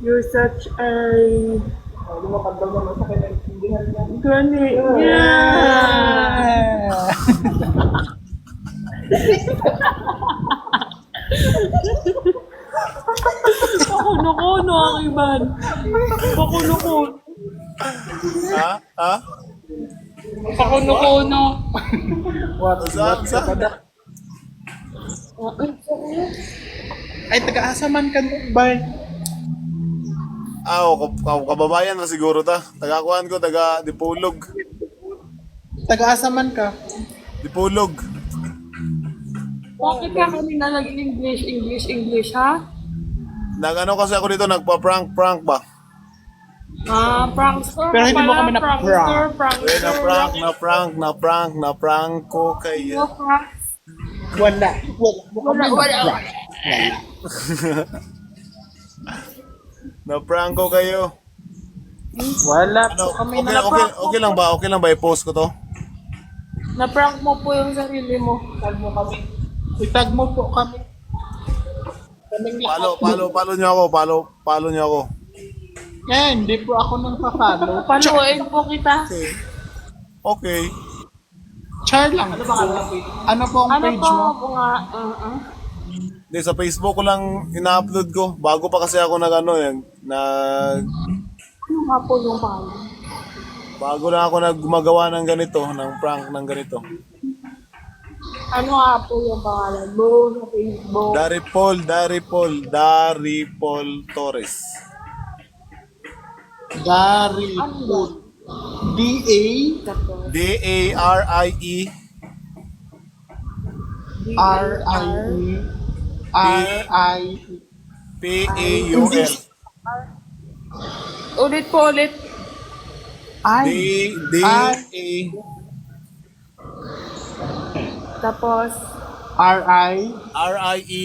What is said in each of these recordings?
You're such a... Gani. Yeah! Pakuno-kuno ang iban. Pakuno-kuno. Ha? Ha? Pakuno-kuno. Saan? Saan? Ay, taga-asa man ka bay. Ah, oh, kab- kab- kababayan na siguro ta. Taga-kuhan ko, taga Dipulog. Taga-asa man ka. Dipulog. Bakit ka kanina nag-English, English, English, ha? Nag-ano kasi ako dito, nagpa-prank-prank ba? Ah, prankster Pero hindi mo kami na-prank. prankster, Eh, prankster. na-prank, na-prank, na-prank, na-prank ko kayo. No prank. Wala. Wala. Kami Wala, wala. Na-prank ko kayo. Wala. Ano, kami okay, okay, okay lang ba? Okay lang ba i-post ko to? Na-prank mo po yung sarili mo. Itag mo kami. Itag mo po kami. Kaming lahat. Palo, palo, palo nyo ako, palo, palo nyo ako. Eh, hindi po ako nang papalo. Paluin po kita. Okay. Okay. Char lang. Ano Ano po ang Ano page po mo? po nga? Uh-uh. Hindi, sa Facebook ko lang ina-upload ko. Bago pa kasi ako nag ano, nag, nag, Ano nga po yung pangalan? bago lang ako naggumagawa ng ganito, ng prank ng ganito. Ano nga po yung pangalan mo sa Facebook? Dari Paul, Dari Paul, Dari Paul Torres. Dari po. D-A D-A-R-I-E R-I-E R-I-E P-A-U-L. Ulit po ulit. I D, D, A, Tapos, R-I R-I-E,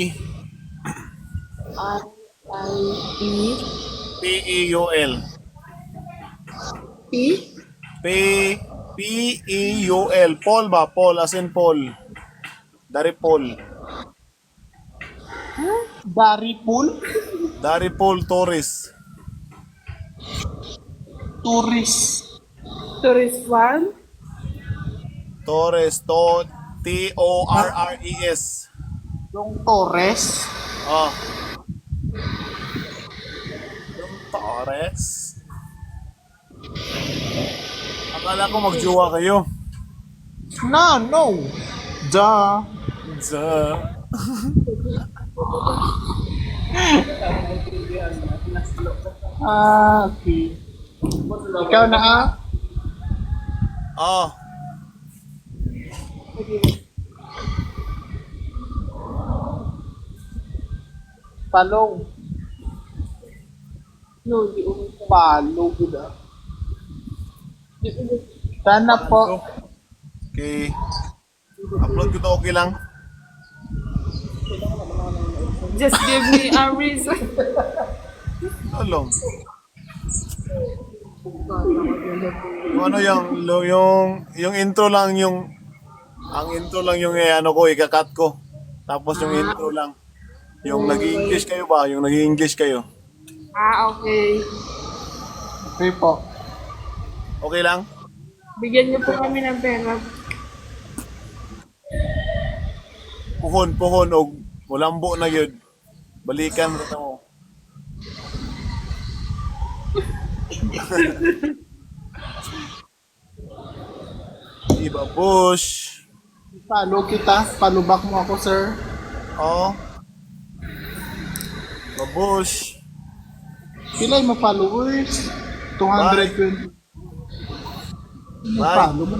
R-I-E. P-A-U-L. P? P, P-E-U-L. Paul ba? Paul, as in Paul. Dari Paul. Dari Pool Dari Paul Torres. Tourist Tourist van? Torres, to, T-O-R-R-E-S. Yung Torres Oh. Yung Torres. Akala ko magjowa kayo. No, no Duh Za. Ah, okay Ikaw na ah Oh. Palong No, di ulit. Palo gud ah Sana po Okay. Upload ko to okay lang. Just give me a reason. Tolong. Yung ano yung, lo- yung, yung intro lang yung, ang intro lang yung eh, ano ko, ikakat ko. Tapos yung intro lang. Yung nag-English kayo ba? Yung nag-English kayo. ah, okay. Okay po Okay lang? Bigyan niyo po kami ng pera. Puhon, puhon, o mulambo na yun. Balikan mo mo. Iba Bush. Follow kita Palubak mo ako sir Oh. Babush. Pila yung followers? 220 Bye. Follow mo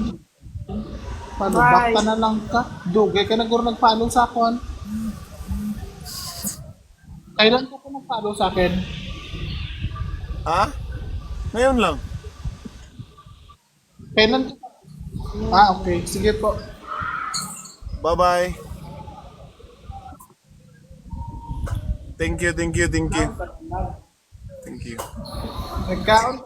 Follow back ka na lang ka Dugay ka na guro nag-follow sa akin Kailan ka pa nag-follow sa akin? Ha? Ngayon lang. Kailan ka Ah, okay. Sige po. Bye-bye. Thank you, thank you, thank you. Thank you. Nagkaon